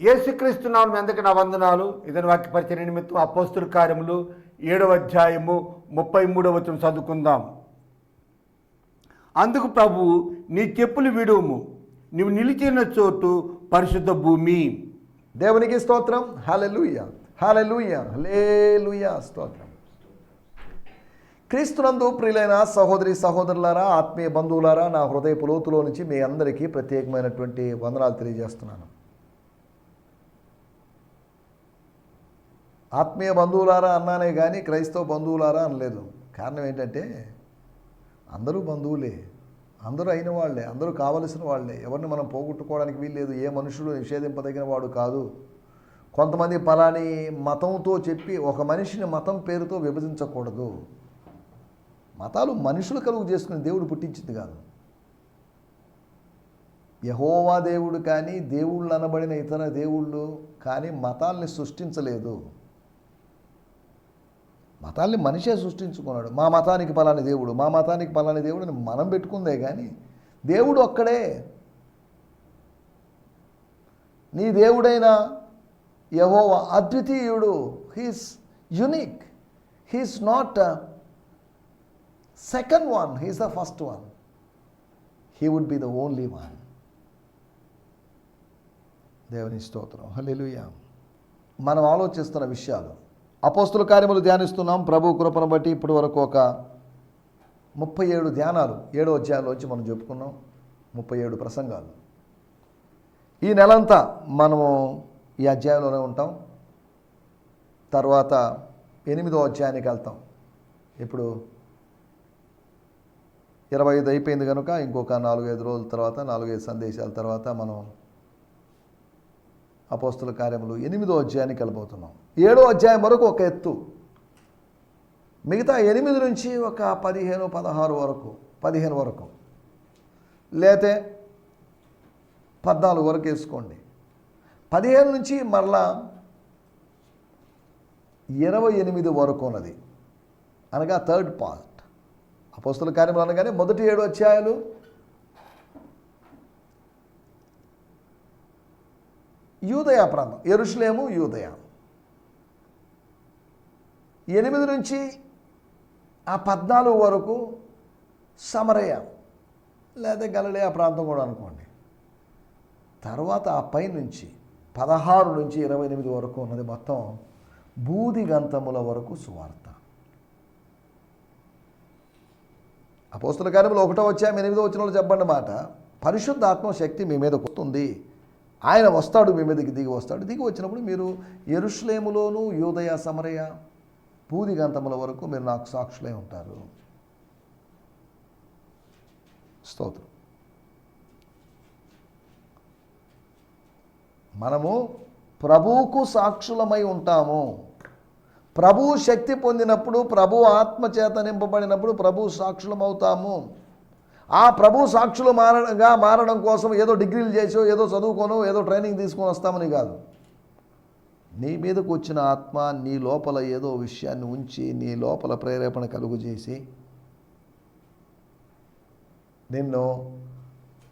యేసుక్రీస్తు నామం ఎందుకు నా వందనాలు. ఇదని వాక్యపరిచయ నిమిత్తం అపోస్తుల కార్యములు ఏడవ అధ్యాయము ముప్పై మూడవ వచనం చదువుకుందాం. అందుకు ప్రభు నీ చెప్పులు విడుము. నీవు నిలిచిన చోటు పరిశుద్ధ భూమి. దేవునికి స్తోత్రం. హలలుయ హలలుయ హలేలుయ స్తోత్రం. క్రీస్తునందు ప్రియులైన సహోదరి సహోదరులారా ఆత్మీయ బంధువులారా నా హృదయ లోతులో నుంచి మీ అందరికీ ప్రత్యేకమైనటువంటి వందనాలు తెలియజేస్తున్నాను. ఆత్మీయ బంధువులారా అన్నానే కానీ క్రైస్తవ బంధువులారా అనలేదు. కారణం ఏంటంటే అందరూ బంధువులే అందరూ అయిన వాళ్ళే అందరూ కావలసిన వాళ్ళే. ఎవరిని మనం పోగొట్టుకోవడానికి వీల్లేదు. ఏ మనుషుడు నిషేధింపదగిన వాడు కాదు. కొంతమంది పలాని మతంతో చెప్పి ఒక మనిషిని మతం పేరుతో విభజించకూడదు. మతాలు మనుషులు కలుగు చేసుకుని దేవుడు పుట్టించింది కాదు. యహోవా దేవుడు కానీ దేవుళ్ళు అనబడిన ఇతర దేవుళ్ళు కానీ మతాల్ని సృష్టించలేదు. మతాల్ని మనిషే సృష్టించుకున్నాడు. మా మతానికి పలాని దేవుడు మా మతానికి పలాని దేవుడు అని మనం పెట్టుకుందే కానీ దేవుడు ఒక్కడే. నీ దేవుడైన యహోవ అద్వితీయుడు. He's unique he's not second one he's the first one he would be the only one దేవుని స్తోత్రం. హల్లెలూయా మనం ఆలోచిస్తున్న విషయాలు అపోస్తుల కార్యములు ధ్యానిస్తున్నాం. ప్రభు కృపను బట్టి ఇప్పటి వరకు ఒక ముప్పై ఏడు ధ్యానాలు ఏడో అధ్యాయంలోంచి మనం చెప్పుకున్నాం. ముప్పై ఏడు ప్రసంగాలు. ఈ నెలంతా మనము ఈ అధ్యాయంలోనే ఉంటాం. తర్వాత ఎనిమిదో అధ్యాయానికి వెళ్తాం. ఇప్పుడు ఇరవై ఐదు అయిపోయింది కనుక ఇంకొక నాలుగైదు రోజుల తర్వాత నాలుగైదు సందేశాల తర్వాత మనం అపోస్తుల కార్యములు ఎనిమిదో అధ్యాయానికి వెళ్ళబోతున్నాం ఏడో అధ్యాయం వరకు ఒక ఎత్తు. మిగతా ఎనిమిది నుంచి ఒక పదిహేను పదహారు వరకు పదిహేను వరకు. లేతే పద్నాలుగు వరకు వేసుకోండి. పదిహేను నుంచి మరలా ఇరవై ఎనిమిది వరకు ఉన్నది. అనగా థర్డ్ పార్ట్. అపోస్తుల కార్యములు అనగానే మొదటి ఏడు అధ్యాయాలు యూదయ ప్రాంతం ఎరుషులేము యూదయ. ఎనిమిది నుంచి ఆ పద్నాలుగు వరకు సమరయ లేదా గలలే ప్రాంతం కూడా అనుకోండి. తర్వాత ఆ పై నుంచి పదహారు నుంచి ఇరవై ఎనిమిది వరకు ఉన్నది మొత్తం బూది గంతముల వరకు సువార్త. అపోస్తుల కార్యములు ఒకటో వచ్చా ఎనిమిదో వచ్చిన వాళ్ళు చెప్పండి మాట పరిశుద్ధ ఆత్మశక్తి మీ మీద కొత్తుంది ఆయన వస్తాడు మీ మీదకి దిగి వస్తాడు. దిగి వచ్చినప్పుడు మీరు ఎరుషులేములోను యోదయ సమరయ పూది గంతముల వరకు మీరు నాకు సాక్షులై ఉంటారు. స్తోత్రం. మనము ప్రభువుకు సాక్షులమై ఉంటాము. ప్రభు శక్తి పొందినప్పుడు ప్రభు ఆత్మ చేత నింపబడినప్పుడు ప్రభు సాక్షులమవుతాము. ఆ ప్రభు సాక్షులు మారగా మారడం కోసం ఏదో డిగ్రీలు చేసో ఏదో చదువుకోనో ఏదో ట్రైనింగ్ తీసుకొని వస్తామని కాదు. నీ మీదకు వచ్చిన ఆత్మ నీ లోపల ఏదో విషయాన్ని ఉంచి నీ లోపల ప్రేరేపణ కలుగు చేసి నిన్ను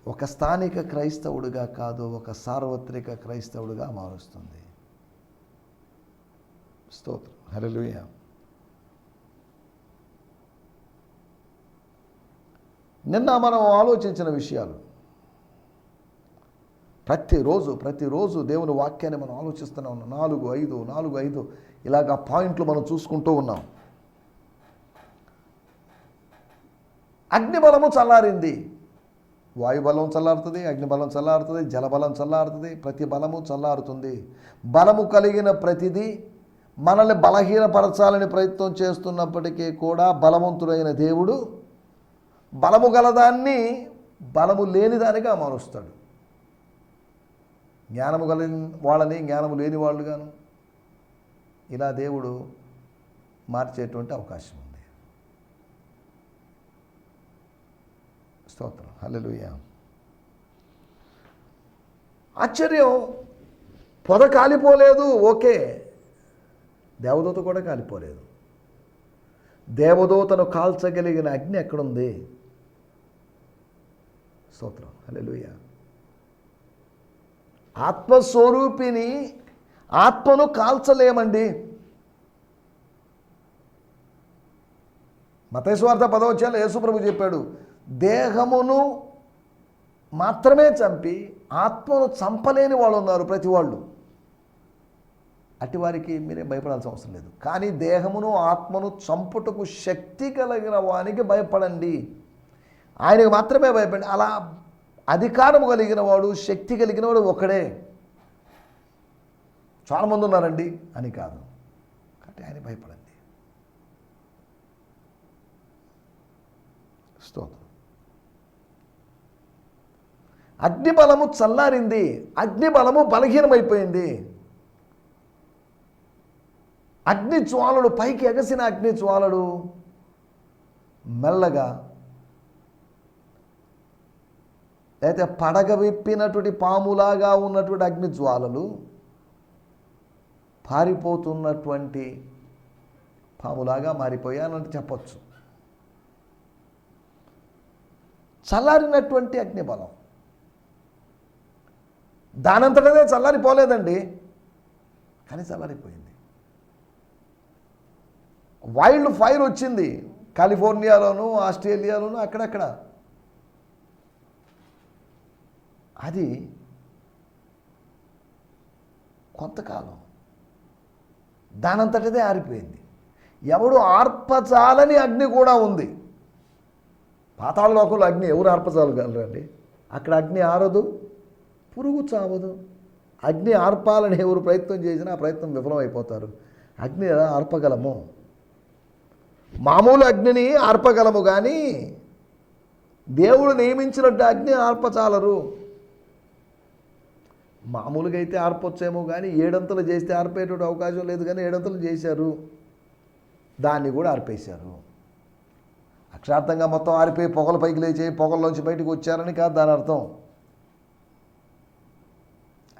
ఒక స్థానిక క్రైస్తవుడిగా కాదు ఒక సార్వత్రిక క్రైస్తవుడిగా మారుస్తుంది. స్తోత్రం. హల్లెలూయా. నిన్న మనం ఆలోచించిన విషయాలు. ప్రతిరోజు ప్రతిరోజు దేవుని వాక్యాన్ని మనం ఆలోచిస్తూనే ఉన్నాం. నాలుగు ఐదు నాలుగు ఐదు ఇలాగ పాయింట్లు మనం చూసుకుంటూ ఉన్నాం. అగ్నిబలము చల్లారింది. వాయుబలం చల్లారుతుంది అగ్నిబలం చల్లారుతుంది జలబలం చల్లారుతుంది ప్రతి బలము చల్లారుతుంది. బలము కలిగిన ప్రతిదీ మనల్ని బలహీనపరచాలని ప్రయత్నం చేస్తున్నప్పటికీ కూడా బలవంతుడైన దేవుడు బలము గలదాన్ని బలము లేనిదానిగా మారుస్తాడు. జ్ఞానము గల వాళ్ళని జ్ఞానము లేని వాళ్ళుగాను ఇలా దేవుడు మార్చేటువంటి అవకాశం ఉంది. స్తోత్రం. హల్లెలూయా. ఆశ్చర్యం. పొద కాలిపోలేదు. ఓకే. దేవదూత కూడా కాలిపోలేదు. దేవదూతను కాల్చగలిగిన అగ్ని ఎక్కడుంది? స్తోత్రం. అలెలుయ ఆత్మస్వరూపిని ఆత్మను కాల్చలేమండి. మతేశ్వార్థ పదవచ్చాలు యేసుప్రభు చెప్పాడు దేహమును మాత్రమే చంపి ఆత్మను చంపలేని వాళ్ళు ఉన్నారు ప్రతి వాళ్ళు. అట్టి వారికి మీరే భయపడాల్సిన అవసరం లేదు. కానీ దేహమును ఆత్మను చంపుటకు శక్తి కలిగిన వానికి భయపడండి. ఆయనకు మాత్రమే భయపడి అలా అధికారము కలిగిన వాడు శక్తి కలిగిన వాడు ఒకడే. చాలామంది ఉన్నారండి అని కాదు. కాబట్టి ఆయన భయపడండి. స్తోత్రం. అగ్నిబలము చల్లారింది. అగ్నిబలము బలహీనమైపోయింది. అగ్ని జ్వాలలు పైకి ఎగసిన అగ్ని జ్వాలలు మెల్లగా అయితే పడగ విప్పినటువంటి పాములాగా ఉన్నటువంటి అగ్ని జ్వాలలు పారిపోతున్నటువంటి పాములాగా మారిపోయానంటే చెప్పొచ్చు. చల్లారినటువంటి అగ్నిబలం. దానంతటదే చల్లారిపోలేదండి కానీ చల్లారిపోయింది. వైల్డ్ ఫైర్ వచ్చింది కాలిఫోర్నియాలోను ఆస్ట్రేలియాలోను అక్కడక్కడ. అది కొంతకాలం. దానంతటదే ఆరిపోయింది. ఎవడు ఆర్పచాలని అగ్ని కూడా ఉంది. పాతాళ లోకంలో అగ్ని ఎవరు ఆర్పచాలగలరండి అక్కడ అగ్ని ఆరదు పురుగు చావదు. అగ్ని ఆర్పాలని ఎవరు ప్రయత్నం చేసినా ఆ ప్రయత్నం విఫలమైపోతారు. అగ్ని ఎలా ఆర్పగలము? మామూలు అగ్నిని ఆర్పగలము కానీ దేవుడు నియమించినట్టు అగ్ని ఆర్పచాలరు మామూలుగా అయితే ఆర్పొచ్చేమో కానీ ఏడంతలు చేస్తే ఆర్పేటువంటి అవకాశం లేదు కానీ ఏడంతలు చేశారు. దాన్ని కూడా ఆర్పేశారు. అక్షార్థంగా మొత్తం ఆరిపోయి పొగలు పైకి లేచి పొగల్లోంచి బయటకు వచ్చారని కాదు దాని అర్థం.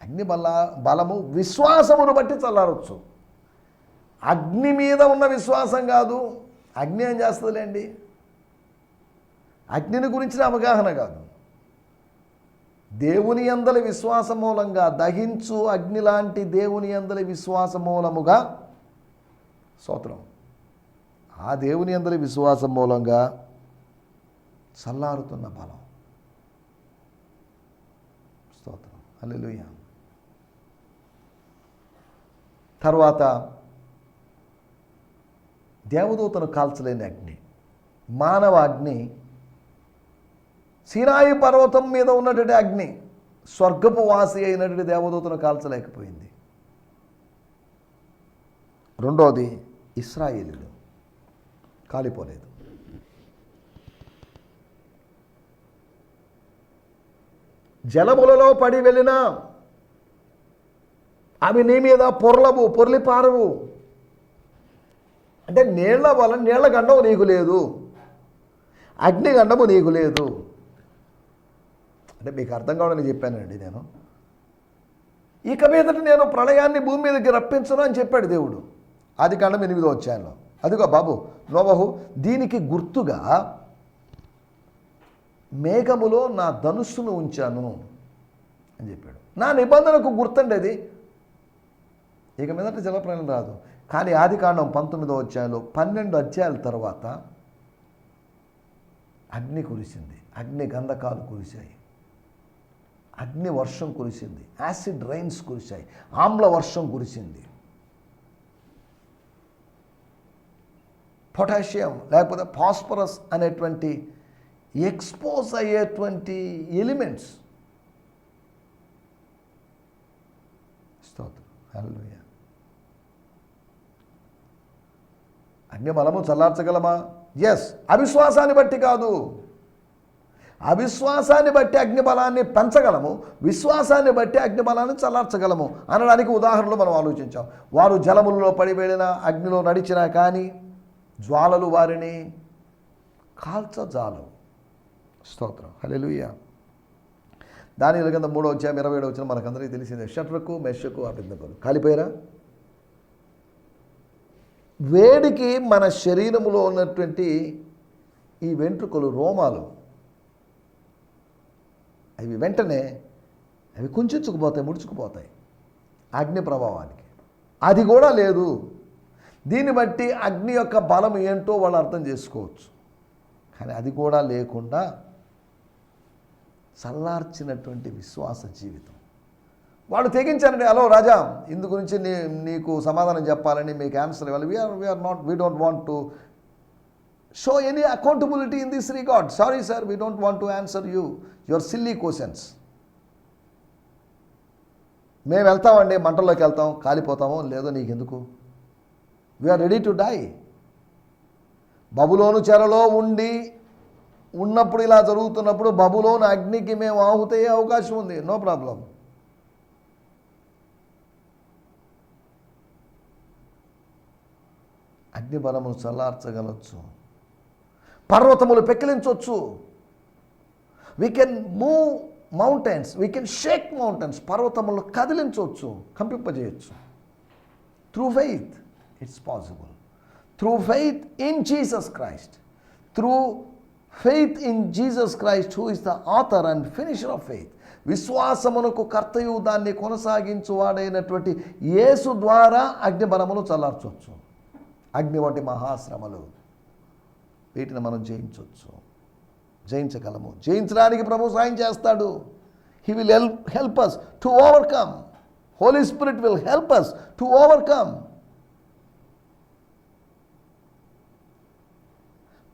అగ్ని బల బలము విశ్వాసమును బట్టి చల్లారవచ్చు అగ్ని మీద ఉన్న విశ్వాసం కాదు. అగ్ని ఏం చేస్తుందిలేండి? అగ్నిని గురించిన అవగాహన కాదు. దేవుని అందలి విశ్వాస మూలంగా దహించు అగ్ని లాంటి దేవుని అందలి విశ్వాస మూలముగా స్తోత్రం. ఆ దేవుని అందరి విశ్వాసం మూలంగా చల్లారుతున్న బలం. స్తోత్రం. అల్లెలుయ తర్వాత దేవదూతను కాల్చలేని అగ్ని మానవ అగ్ని సినాయి పర్వతం మీద ఉన్నటువంటి అగ్ని స్వర్గపు వాసి అయినటువంటి దేవదూతను కాల్చలేకపోయింది. రెండోది ఇస్రాయేలీలు కాలిపోలేదు. జలములలో పడి వెళ్ళినా అవి నీ మీద పొర్లవు పొర్లి పారవు. అంటే నీళ్ళ వల్ల నీళ్ళ గండం నీకు లేదు. అగ్ని గండము నీకు లేదు. అంటే మీకు అర్థం కావాలని చెప్పానండి నేను. ఇక మీదట నేను ప్రళయాన్ని భూమి మీదకి రప్పించను అని చెప్పాడు దేవుడు. ఆది కాండం ఎనిమిదో వచ్చాను అదిగో బాబు నోబహు దీనికి గుర్తుగా మేఘములో నా ధనుస్సును ఉంచాను అని చెప్పాడు. నా నిబంధనకు గుర్తండి అది. ఇక మీదట జలప్రయాణం రాదు. కానీ ఆది కాండం పంతొమ్మిదో అధ్యాయంలో పన్నెండు అధ్యాయాల తర్వాత అగ్ని కురిసింది. అగ్ని గంధకాలు కురిశాయి. అగ్ని వర్షం కురిసింది యాసిడ్ రైన్స్ కురిశాయి ఆమ్ల వర్షం కురిసింది. పొటాషియం లేకపోతే ఫాస్ఫరస్ అనేటువంటి ఎక్స్పోజ్ అయ్యేటువంటి ఎలిమెంట్స్. స్తోత్రం. అగ్ని అగ్నిబలము చల్లార్చగలమా? ఎస్ అవిశ్వాసాన్ని బట్టి కాదు. అవిశ్వాసాన్ని బట్టి అగ్నిబలాన్ని పెంచగలము విశ్వాసాన్ని బట్టి అగ్నిబలాన్ని చల్లార్చగలము అనడానికి ఉదాహరణలు మనం ఆలోచించాం. వారు జలములలో పడి వెళ్ళిన అగ్నిలో నడిచినా కానీ జ్వాలలు వారిని కాల్చజాలవు. స్తోత్రం. హలెలుయ్య దాని కింద మూడో వచ్చాము ఇరవై ఏడు వచ్చిన మనకందరికీ తెలిసిందే. షట్రకు మెషకు అభిందకులు కాలిపోయారా? వేడికి మన శరీరములో ఉన్నటువంటి ఈ వెంట్రుకలు రోమాలు అవి వెంటనే అవి కుంచుకుపోతాయి ముడుచుకుపోతాయి. అగ్ని ప్రభావానికి. అది కూడా లేదు. దీన్ని బట్టి అగ్ని యొక్క బలం ఏంటో వాళ్ళు అర్థం చేసుకోవచ్చు. కానీ అది కూడా లేకుండా చల్లార్చినటువంటి విశ్వాస జీవితం. వాళ్ళు తెగించారండి హలో రాజా ఇందు గురించి నీ నీకు సమాధానం చెప్పాలని మీకు ఆన్సర్ ఇవ్వాలి. We are we are not we don't want to show any accountability in this record sorry sir we don't want to answer you your silly questions మేము వెళ్తామండి మంటల్లోకి వెళ్తాం కాలిపోతామో లేదో నీకెందుకు? We are ready to die బబులోను చెరలో ఉండి ఉన్నప్పుడు ఇలా జరుగుతున్నప్పుడు బబులోను అగ్నికి మేము ఆహుతయ్యే అవకాశం ఉంది. నో ప్రాబ్లం అగ్ని బలమును చల్లార్చగలచ్చు. పర్వతములు పెకిలించవచ్చు we can move mountains we can shake mountains పర్వతములు కదిలించవచ్చు కంపింపజేయచ్చు. Through faith it's possible through faith in Jesus Christ through faith in Jesus Christ who is the author and finisher of faith విశ్వాసమునకు కర్తయు దాన్ని కొనసాగించువాడైనటువంటి యేసు ద్వారా అగ్నిబలములు చల్లార్చవచ్చు అగ్ని వంటి మహాశ్రమలు. వీటిని మనం జయించవచ్చు జయించగలము. జయించడానికి ప్రభు సాయం చేస్తాడు. He will help help us to overcome holy spirit will help us to overcome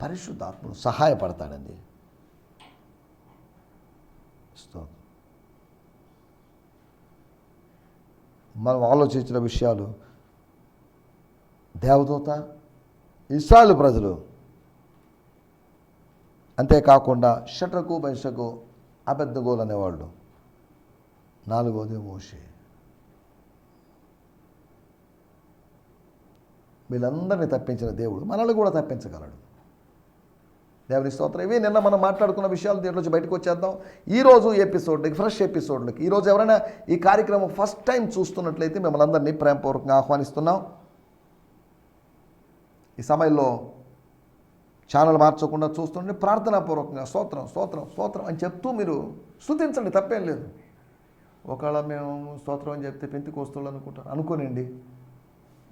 పరిశుద్ధాత్ముడు సహాయపడతాడండి. మనం ఆలోచించిన విషయాలు దేవదూత ఇస్రాయల్ ప్రజలు అంతేకాకుండా షట్రకు బైషకు అబెద్దగోలు అనేవాళ్ళు. నాలుగోది మోషే. వీళ్ళందరినీ తప్పించిన దేవుడు మనల్ని కూడా తప్పించగలడు. దేవుని స్తోత్రం. ఇవి నిన్న మనం మాట్లాడుకున్న విషయాలు దీంట్లోంచి బయటకు వచ్చేద్దాం. ఈరోజు ఎపిసోడ్లకి ఫ్రెష్ ఎపిసోడ్లకి ఈరోజు ఎవరైనా ఈ కార్యక్రమం ఫస్ట్ టైం చూస్తున్నట్లయితే మిమ్మల్ని అందరినీ ప్రేమపూర్వకంగా ఆహ్వానిస్తున్నాం. ఈ సమయంలో ఛానల్ మార్చకుండా చూస్తుంటే ప్రార్థనాపూర్వకంగా స్తోత్రం స్తోత్రం స్తోత్రం అని చెప్తూ మీరు స్థుతించండి తప్పేం లేదు. ఒకవేళ మేము స్తోత్రం అని చెప్తే పెంతి కోస్తులు అనుకుంటారు. అనుకోనండి.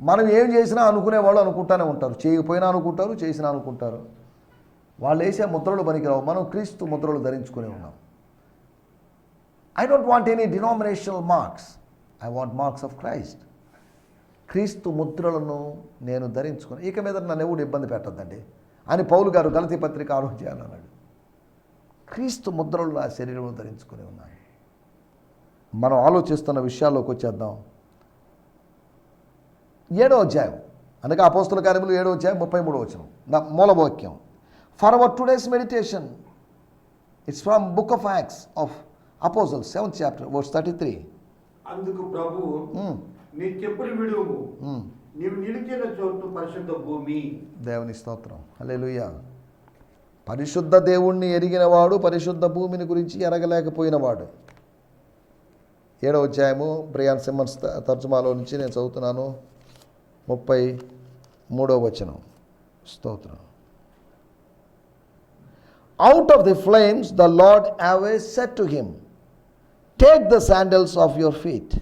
మనం ఏం చేసినా అనుకునే వాళ్ళు అనుకుంటానే ఉంటారు. చేయకపోయినా అనుకుంటారు చేసినా అనుకుంటారు. వాళ్ళు వేసే ముద్రలు పనికిరావు. మనం క్రీస్తు ముద్రలు ధరించుకునే ఉన్నాం. I don't want any denominational marks I want marks of Christ క్రీస్తు ముద్రలను నేను ధరించుకుని ఇక మీద నన్ను ఎవడు ఇబ్బంది పెట్టద్దండి? అని పౌలు గారు గలతి పత్రిక ఆరోగ్యాలు అన్నాడు. క్రీస్తు ముద్రలు నా శరీరంలో ధరించుకుని ఉన్నాను మనం ఆలోచిస్తున్న విషయాల్లోకి వచ్చేద్దాం. ఏడో అధ్యాయం. అనగా అపోస్తుల కార్యములు ఏడో అధ్యాయం ముప్పై మూడో వచ్చిన నా మూలవాక్యం. For our today's meditation it's from book of Acts of apostle seventh chapter verse thirty three అందుకు ప్రభు చెప్పులు విడువు నీవు నిలిచిన చోటు పరిశుద్ధ భూమి. దేవుని స్తోత్రం. హల్లెలూయా. పరిశుద్ధ దేవుణ్ణి ఎరిగినవాడు పరిశుద్ధ భూమిని గురించి ఎరగలేకపోయినవాడు. ఏడవ అధ్యాయము బ్రియాన్ సిమ్మన్స్ తర్జుమాలో నుంచి నేను చదువుతున్నాను. ముప్పై మూడవ వచనం. స్తోత్రం. Out of the flames the lord away set to him take the sandals of your feet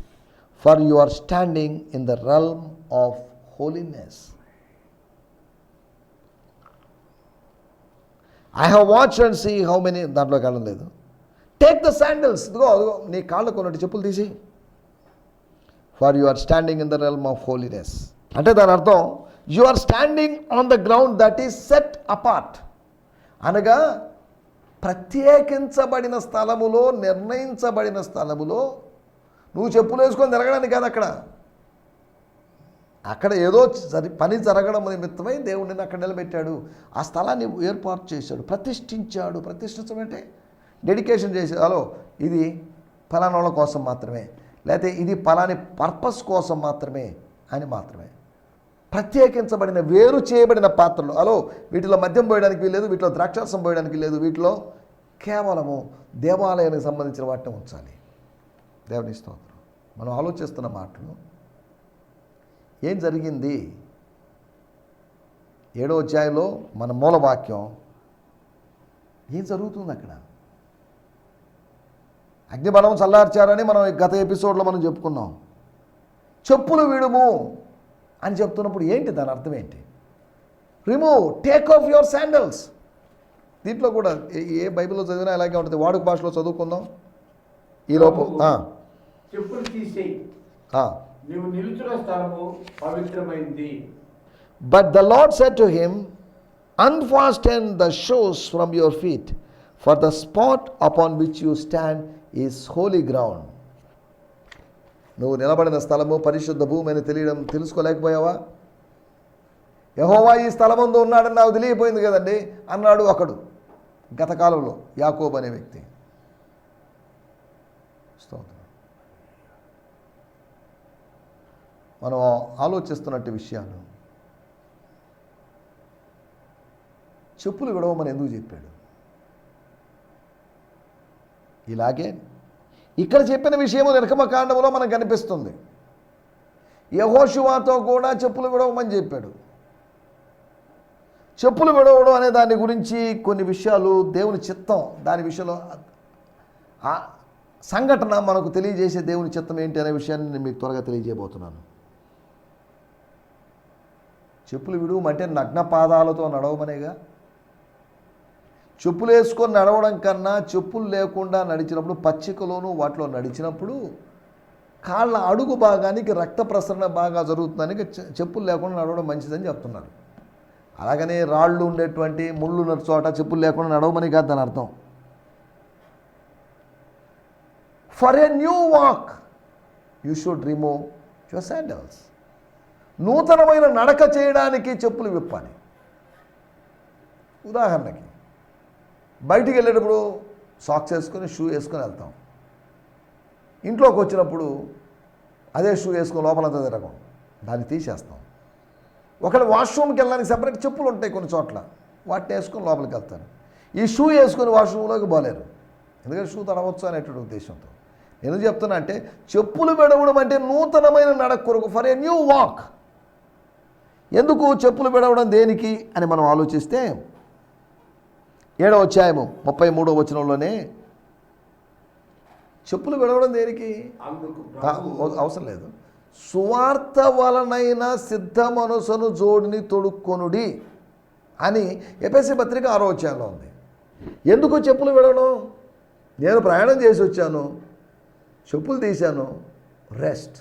for you are standing in the realm of holiness I have watch and see how many దాంట్లో కాలం లేదు. Take the sandals ఇదిగో అదిగో నీ కాళ్ళ కొన్నట్టు చెప్పులు తీసి. For you are standing in the realm of holiness అంటే దాని అర్థం you are standing on the ground that is set apart అనగా ప్రత్యేకించబడిన స్థలములో నిర్ణయించబడిన స్థలములో నువ్వు చెప్పులు వేసుకొని తిరగడానికి కాదు అక్కడ. అక్కడ ఏదో జరి పని జరగడం నిమిత్తమై దేవుడిని అక్కడ నిలబెట్టాడు. ఆ స్థలాన్ని ఏర్పాటు చేశాడు ప్రతిష్ఠించాడు. ప్రతిష్ఠించడం అంటే డెడికేషన్ చేశాడు. హలో ఇది ఫలానోళ్ళ కోసం మాత్రమే. లేకపోతే ఇది ఫలాని పర్పస్ కోసం మాత్రమే అని మాత్రమే. ప్రత్యేకించబడిన వేరు చేయబడిన పాత్రలు. హలో వీటిలో మద్యం పోయడానికి లేదు వీటిలో ద్రాక్షాసం పోయడానికి లేదు వీటిలో కేవలము దేవాలయానికి సంబంధించిన వాటిని ఉంచాలి. దేవుని స్తోత్రం. మనం ఆలోచిస్తున్న మాటలు ఏం జరిగింది? ఏడో అధ్యాయంలో మన మూలవాక్యం ఏం జరుగుతుంది అక్కడ? అగ్నిబలం చల్లార్చారని మనం గత ఎపిసోడ్లో మనం చెప్పుకున్నాం. చెప్పులు విడుము అని చెప్తున్నప్పుడు ఏంటి దాని అర్థం ఏంటి? Remove take off your sandals. దీంట్లో కూడా ఏ- బైబిల్లో చదివినా ఇలాగే ఉంటుంది. వాడుక భాషలో చదువుకుందాం. ఈలోపు చెప్పులు తీసేయి. నీవు నిలుచున్న స్థలము పవిత్రమైంది. But the Lord said to him, Unfasten the shoes from your feet for the spot upon which you stand is holy ground నువ్వు నిలబడిన స్థలము పరిశుద్ధ భూమి అని తెలియడం తెలుసుకోలేకపోయావా? యహోవా ఈ స్థలమందు ఉన్నాడని నాకు తెలియపోయింది కదండి అన్నాడు ఒకడు గతకాలంలో యాకోబ్ అనే వ్యక్తి. స్తోత్రం. మనం ఆలోచిస్తున్నట్టు విషయాలు. చెప్పులు విడవమని ఎందుకు చెప్పాడు? ఇలాగే ఇక్కడ చెప్పిన విషయము నిర్గమకాండంలో మనకు కనిపిస్తుంది. యహోశివాతో కూడా చెప్పులు విడవమని చెప్పాడు. చెప్పులు విడవడం అనే దాని గురించి కొన్ని విషయాలు దేవుని చిత్తం దాని విషయంలో సంఘటన మనకు తెలియజేసే దేవుని చిత్తం ఏంటి అనే విషయాన్ని నేను మీకు త్వరగా తెలియజేయబోతున్నాను. చెప్పులు విడువమంటే నగ్న పాదాలతో నడవమనేగా? చెప్పులు వేసుకొని నడవడం కన్నా చెప్పులు లేకుండా నడిచినప్పుడు పచ్చికలోను వాటిలో నడిచినప్పుడు కాళ్ళ అడుగు భాగానికి రక్త ప్రసరణ బాగా జరుగుతుందని చెప్పులు లేకుండా నడవడం మంచిదని చెప్తున్నారు. అలాగనే రాళ్ళు ఉండేటువంటి ముళ్ళు ఉన్న చోట చెప్పులు లేకుండా నడవమని కాదు దాని అర్థం. For a new walk you should remove your sandals నూతనమైన నడక చేయడానికి చెప్పులు విప్పాలి. ఉదాహరణకి బయటికి వెళ్ళేటప్పుడు సాక్స్ వేసుకొని షూ వేసుకొని వెళ్తాం. ఇంట్లోకి వచ్చినప్పుడు అదే షూ వేసుకొని లోపలంతా తిరగం. దాన్ని తీసేస్తాం. ఒకవేళ వాష్రూమ్కి వెళ్ళడానికి సపరేట్ చెప్పులు ఉంటాయి కొన్ని చోట్ల వాటిని వేసుకొని లోపలికి వెళ్తారు. ఈ షూ వేసుకొని వాష్రూమ్లోకి పోలేరు. ఎందుకంటే షూ తడవచ్చు అనేటువంటి ఉద్దేశంతో. నేను చెప్తున్నా అంటే చెప్పులు పెడవడం అంటే నూతనమైన నడక కొరకు ఫర్ ఏ న్యూ వాక్ ఎందుకు చెప్పులు పెడవడం దేనికి అని మనం ఆలోచిస్తే ఏడవ అధ్యాయము ముప్పై మూడో వచనంలోనే చెప్పులు విడవడం దేనికి? అవసరం లేదు. సువార్త వలనైన సిద్ధ మనసును జోడిని తొడుక్కొనుడి అని ఎపిఎస్సి పత్రిక ఆరో అధ్యాయంలో ఉంది. ఎందుకు చెప్పులు విడవడం? నేను ప్రయాణం చేసి వచ్చాను చెప్పులు తీశాను రెస్ట్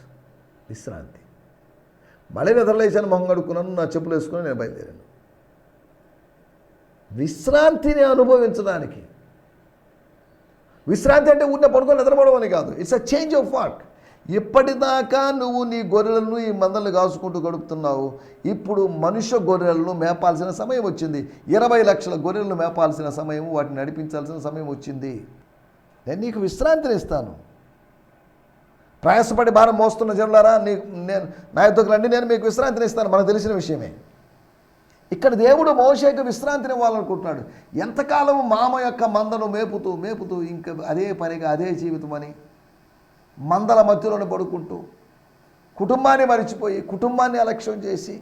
విశ్రాంతి. మళ్ళీ నిద్రలేసాను మొహం కడుక్కున్నాను నా చెప్పులు వేసుకుని నేను బయలుదేరాను. విశ్రాంతిని అనుభవించడానికి. విశ్రాంతి అంటే ఊరిన పడుకొని నిద్రపోవడం అని కాదు. It's a change of work ఇప్పటిదాకా నువ్వు నీ గొర్రెలను ఈ మందలను కాసుకుంటూ గడుపుతున్నావు. ఇప్పుడు మనుష్య గొర్రెలను మేపాల్సిన సమయం వచ్చింది. ఇరవై లక్షల గొర్రెలను మేపాల్సిన సమయం వాటిని నడిపించాల్సిన సమయం వచ్చింది. నేను నీకు విశ్రాంతిని ఇస్తాను ప్రయాసపడి భారం మోస్తున్న జనులారా నీ నేను నా రండి నేను మీకు విశ్రాంతిని ఇస్తాను. మనకు తెలిసిన విషయమే. ఇక్కడ దేవుడు మోషేకు విశ్రాంతిని ఇవ్వాలనుకుంటున్నాడు. ఎంతకాలం మామ యొక్క మందను మేపుతూ మేపుతూ ఇంకా అదే పనిగా అదే జీవితం అని మందల మధ్యలోనే పడుకుంటూ కుటుంబాన్ని మరిచిపోయి కుటుంబాన్ని అలక్ష్యం చేసి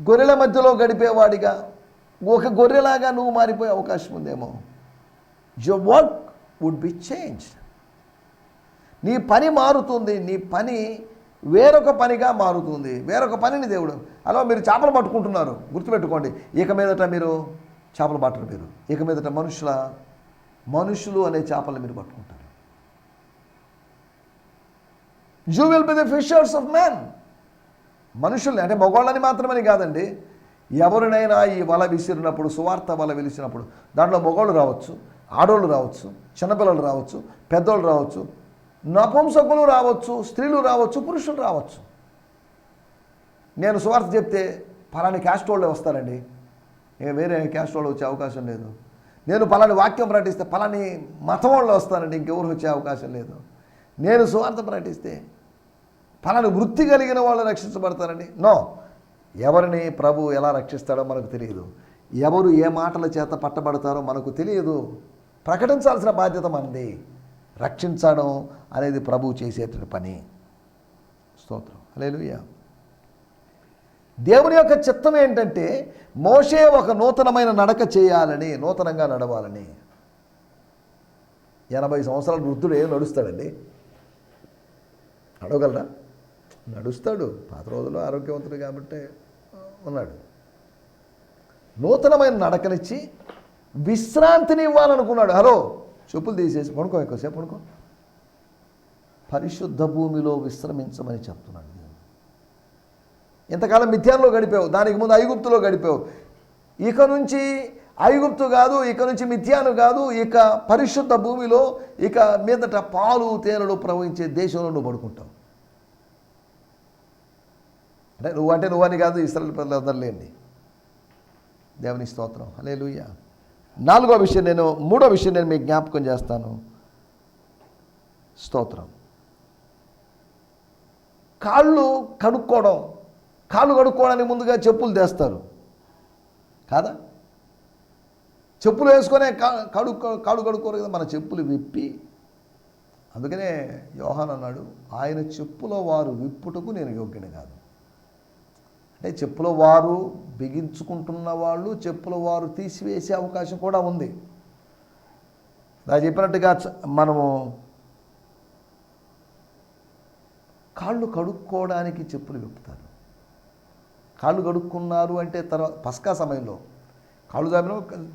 గొర్రెల మధ్యలో గడిపేవాడిగా ఒక గొర్రెలాగా నువ్వు మారిపోయే అవకాశం ఉందేమో. Your work would be change నీ పని మారుతుంది నీ పని వేరొక పనిగా మారుతుంది. వేరొక పనిని దేవుడు అలా మీరు చేపలు పట్టుకుంటున్నారు. గుర్తుపెట్టుకోండి. ఇక మీదట మీరు చేపలు పట్టరు మీరు. ఇక మీదట మనుషుల మనుషులు అనే చేపలు మీరు పట్టుకుంటారు. You will be the fishers of man మనుషుల్ని అంటే మగవాళ్ళని మాత్రమని కాదండి. ఎవరినైనా ఈ వల విసిరినప్పుడు సువార్త వల విలిసినప్పుడు దాంట్లో మగవాళ్ళు రావచ్చు ఆడోళ్ళు రావచ్చు చిన్నపిల్లలు రావచ్చు పెద్దోళ్ళు రావచ్చు నపుంసకులు రావచ్చు స్త్రీలు రావచ్చు పురుషులు రావచ్చు. నేను సువార్త చెప్తే పలాని క్యాస్ట్ వాళ్ళే వస్తారండి. ఇక వేరే క్యాస్ట్ వాళ్ళు వచ్చే అవకాశం లేదు. నేను పలాని వాక్యం ప్రకటిస్తే పలాని మతం వాళ్ళు వస్తానండి ఇంకెవరు వచ్చే అవకాశం లేదు. నేను సువార్త ప్రకటిస్తే పలాని వృత్తి కలిగిన వాళ్ళు రక్షించబడతారండి. నో ఎవరిని ప్రభు ఎలా రక్షిస్తాడో మనకు తెలియదు. ఎవరు ఏ మాటల చేత పట్టబడతారో మనకు తెలియదు. ప్రకటించాల్సిన బాధ్యత మనది. రక్షించడం అనేది ప్రభువు చేసేటువంటి పని. స్తోత్రం. హల్లెలూయా. దేవుని యొక్క చిత్తం ఏంటంటే మోషే ఒక నూతనమైన నడక చేయాలని నూతనంగా నడవాలని. ఎనభై సంవత్సరాల వృద్ధుడు ఏం నడుస్తాడండి? నడవగలరా నడుస్తాడు. పాత రోజుల్లో ఆరోగ్యవంతుడు కాబట్టి ఉన్నాడు. నూతనమైన నడకనిచ్చి విశ్రాంతిని ఇవ్వాలనుకున్నాడు. హలో చెప్పులు తీసేసి పడుకో ఎక్కువసేపు పడుకో. పరిశుద్ధ భూమిలో విశ్రమించమని చెప్తున్నాడు దేవుడు. ఇంతకాలం మిథ్యాన్లో గడిపావు దానికి ముందు ఐగుప్తులో గడిపావు. ఇక నుంచి ఐగుప్తు కాదు ఇక నుంచి మిథ్యాను కాదు ఇక పరిశుద్ధ భూమిలో ఇక మీదట పాలు తేనెలు ప్రవహించే దేశంలో నువ్వు పడుకుంటావు. అంటే నువ్వు అంటే నువ్వని కాదు ఇస్రాయల్ ప్రజలందరూ లేండి. దేవుని స్తోత్రం. హలే నాలుగో విషయం నేను మూడో విషయం నేను మీకు జ్ఞాపకం చేస్తాను. స్తోత్రం. కాళ్ళు కడుక్కోవడం కాళ్ళు కడుక్కోవడానికి ముందుగా చెప్పులు తెస్తారు. కాదా? చెప్పులు వేసుకునే కా- కాడు కాడు కడుక్కోరు కదా మన చెప్పులు విప్పి. అందుకనే యోహాన్ అన్నాడు ఆయన చెప్పుల వారు విప్పుటకు నేను యోగ్యుని కాదు. చెప్పుల వారు బిగించుకుంటున్న వాళ్ళు చెప్పుల వారు తీసివేసే అవకాశం కూడా ఉంది. నా చెప్పినట్టుగా చ- మనము కాళ్ళు కడుక్కోవడానికి చెప్పులు విప్పుతారు. కాళ్ళు కడుక్కున్నారు అంటే తర్వాత పస్కా సమయంలో కాళ్ళు జామిన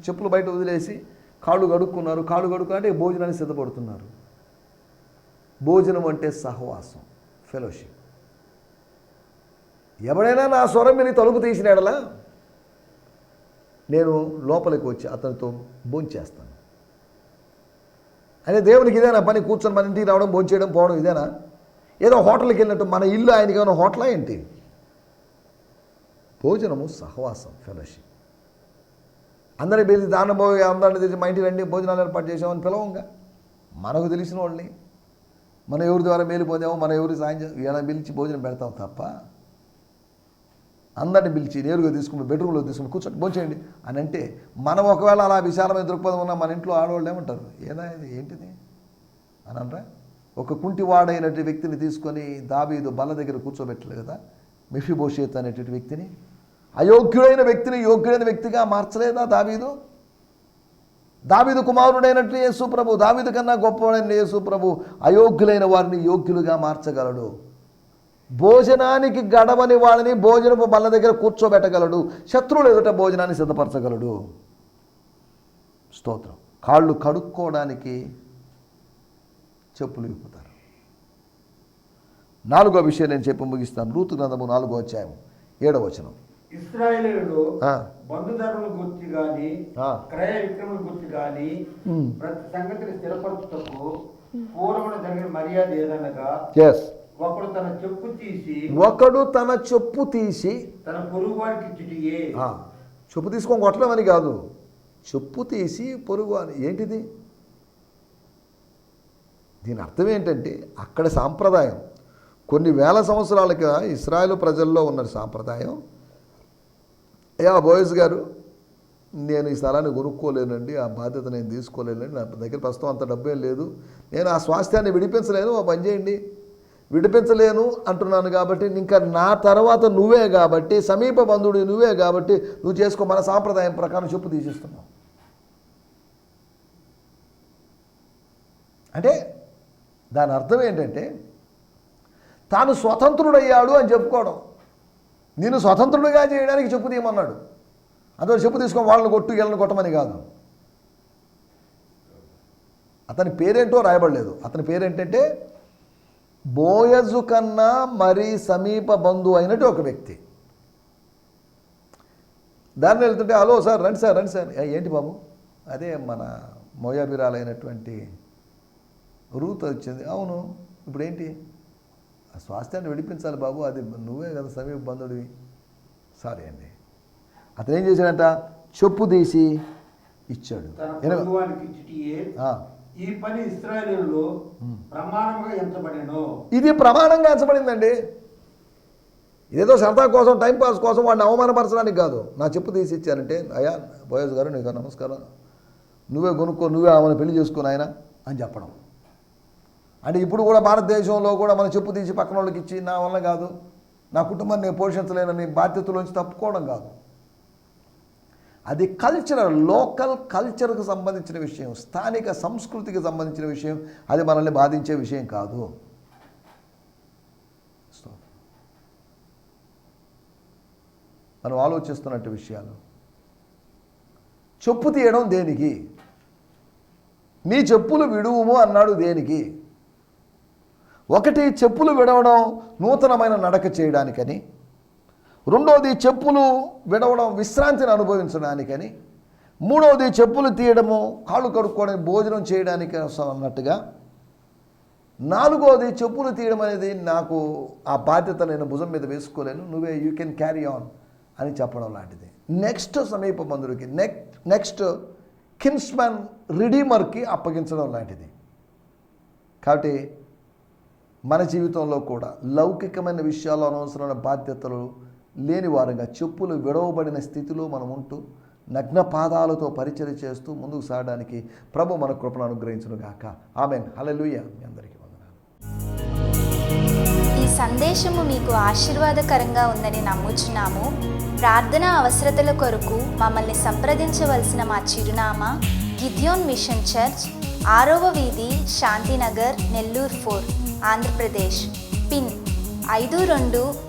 చెప్పులు బయట వదిలేసి కాళ్ళు కడుక్కున్నారు. కాళ్ళు కడుక్కున్నారంటే భోజనానికి సిద్ధపడుతున్నారు. భోజనం అంటే సహవాసం ఫెలోషిప్. ఎవడైనా నా స్వరం విని తలుపు తీసినాడలా? నేను లోపలికి వచ్చి అతనితో భోంచేస్తాను. అదే దేవునికి ఇదేనా పని? కూర్చొని మన ఇంటికి రావడం భోంచేయడం పోవడం ఇదేనా? ఏదో హోటల్కి వెళ్ళినట్టు మన ఇల్లు ఆయనకి ఏమైనా హోటలా ఏంటి? భోజనము సహవాసం ఫెలోషిప్. అందరిని పిలిచి దానం పోయి అందరిని తెలిసి మా ఇంటి రండి భోజనాలు ఏర్పాటు చేసామని పిలవంగా. మనకు తెలిసిన వాళ్ళని. మన ఎవరి ద్వారా మేలు పొందామో మన ఎవరికి సాయం ఇలా పిలిచి భోజనం పెడతాం తప్ప అందరిని పిలిచి నేరుగా తీసుకుని బెడ్రూమ్లో తీసుకుని కూర్చొని భోంచేయండి అని అంటే మనం ఒకవేళ అలా విశాలమైన దృక్పథం ఉన్న మన ఇంట్లో ఆడవాళ్ళు ఏమంటారు? ఏదా ఇది? ఏంటిది? అని అనరా? ఒక కుంటివాడైనటువంటి వ్యక్తిని తీసుకొని దాబీదు బల్ల దగ్గర కూర్చోబెట్టలేదు కదా? మిఫిబోషేత్ అనేటువంటి వ్యక్తిని. అయోగ్యుడైన వ్యక్తిని యోగ్యుడైన వ్యక్తిగా మార్చలేదా దావీదు? దావీదు కుమారుడైనట్లు యేసు ప్రభు దావీదు కన్నా గొప్పవాడైన యేసు ప్రభు అయోగ్యులైన వారిని యోగ్యులుగా మార్చగలడు. భోజనానికి గడవని వాళ్ళని భోజనపు బల్ల దగ్గర కూర్చోబెట్టగలడు. శత్రువులు ఎదుట భోజనాన్ని సిద్ధపరచగలడు. స్తోత్రం. కాళ్ళు కడుక్కోవడానికి చెప్పులు విప్పుతారు. నాలుగో విషయం నేను చెప్పి ముగిస్తాను. రూతు గ్రంథము నాలుగో అధ్యాయం ఏడవ వచనం. బంధుధర్మల గుర్తి గాని. క్రయ విక్రముల గుర్తి గాని. ప్రతి సంగతిని స్థిరపరచుటకు పూర్వమున జరిగిన మర్యాద ఏదనగా ఎస్ ఒకడు తన చెప్పు తీసి ఒకడు తన చెప్పు తీసి తన పొరుగు వాడికి చిటియే ఆ, చెప్పు తీసుకొని కొట్టడం అని కాదు. చెప్పు తీసి పొరుగు అని ఏంటిది? దీని అర్థం ఏంటంటే అక్కడ సాంప్రదాయం. కొన్ని వేల సంవత్సరాలుగా ఇస్రాయేల్ ప్రజల్లో ఉన్న సాంప్రదాయం అయ్యా బోయస్ గారు నేను ఈ స్థలాన్ని కొనుక్కోలేనండి ఆ బాధ్యత నేను తీసుకోలేనండి నా దగ్గర ప్రస్తుతం అంత డబ్బేం లేదు నేను ఆ స్వాస్థ్యాన్ని విడిపించలేను ఆ పని చేయండి. విడిపించలేను అంటున్నాను కాబట్టి ఇంకా నా తర్వాత నువ్వే కాబట్టి సమీప బంధుడు నువ్వే కాబట్టి నువ్వు చేసుకో మన సాంప్రదాయం ప్రకారం చెప్పు తీసిస్తున్నావు. అంటే దాని అర్థం ఏంటంటే తాను స్వతంత్రుడయ్యాడు అని చెప్పుకోవడం. నేను స్వతంత్రుడిగా చేయడానికి చెప్పు తీయమన్నాడు. అందులో చెప్పు తీసుకొని వాళ్ళని కొట్టు వీళ్ళని కొట్టమని కాదు. అతని పేరేంటో రాయబడలేదు. అతని పేరేంటంటే బోయజు కన్నా మరీ సమీప బంధువు అయినట్టు ఒక వ్యక్తి. దాన్ని వెళ్తుంటే హలో సార్ రండి సార్ రండి సార్. "ఏ, ఏంటి బాబు? అదే మన మోయాబిరాలైనటువంటి రూత్ వచ్చింది. అవును ఇప్పుడు ఏంటి ఆ స్వాస్థ్యాన్ని విడిపించాలి బాబు అది నువ్వే కదా సమీప బంధుడివి సారీ అండి. అతను ఏం చేశాడంట? చెప్పు తీసి ఇచ్చాడు. ఈ పని ఇస్రాయేలీలో ప్రమాణంగా ఎంచబడెను ఇది ప్రమాణంగా ఎంచబడిందండి. ఇదేదో సరదా కోసం టైంపాస్ కోసం వాడిని అవమానపరచడానికి కాదు. నా చెప్పు తీసి ఇచ్చానంటే అయ్యా బోయస్ గారు నీకు నమస్కారం. నువ్వే కొనుక్కో నువ్వే ఆమెను పెళ్ళి చేసుకుని ఆయన అని చెప్పడం. అంటే ఇప్పుడు కూడా భారతదేశంలో కూడా మన చెప్పు తీసి పక్కన వాళ్ళకి ఇచ్చి నా వల్ల కాదు నా కుటుంబాన్ని నేను పోషించలేనని బాధ్యతలోంచి తప్పుకోవడం కాదు. అది కల్చరల్ లోకల్ కల్చర్కు సంబంధించిన విషయం స్థానిక సంస్కృతికి సంబంధించిన విషయం అది మనల్ని బాధించే విషయం కాదు. మనం ఆలోచిస్తున్నట్టు విషయాలు. చెప్పు తీయడం దేనికి? నీ చెప్పులు విడువుము అన్నాడు దేనికి? ఒకటి చెప్పులు విడవడం నూతనమైన నడక చేయడానికని. రెండోది చెప్పులు విడవడం విశ్రాంతిని అనుభవించడానికని మూడవది చెప్పులు తీయడము కాళ్ళు కడుక్కోవడానికి భోజనం చేయడానికి అన్నట్టుగా నాలుగోది చెప్పులు తీయడం అనేది నాకు ఆ బాధ్యత నేను భుజం మీద వేసుకోలేను నువ్వే యూ కెన్ క్యారీ ఆన్ అని చెప్పడం లాంటిది. నెక్స్ట్ సమీప బంధువుకి నెక్స్ట్ నెక్స్ట్ కిన్స్మన్ రిడీమర్కి అప్పగించడం లాంటిది. కాబట్టి మన జీవితంలో కూడా లౌకికమైన విషయాల్లో అనవసరమైన బాధ్యతలు లేని వారంగా చెప్పులు విడవబడిన స్థితిలో మనం ఉంటూ నగ్న పాదాలతో పరిచయం చేస్తూ ముందుకు సాగడానికి ప్రభు మన కృపను అనుగ్రహించును గాక. ఆమెన్. హలలుయ మీ అందరికీ వందనాలు. ఈ సందేశము మీకు ఆశీర్వాదకరంగా ఉందని నమ్ముచున్నాము. ప్రార్థన అవసరతల కొరకు మమ్మల్ని సంప్రదించవలసిన మా చిరునామా గిద్యోన్ మిషన్ చర్చ్ ఆరవ వీధి శాంతినగర్ నెల్లూరు ఫోర్ ఆంధ్రప్రదేశ్. పిన్ ఐదు రెండు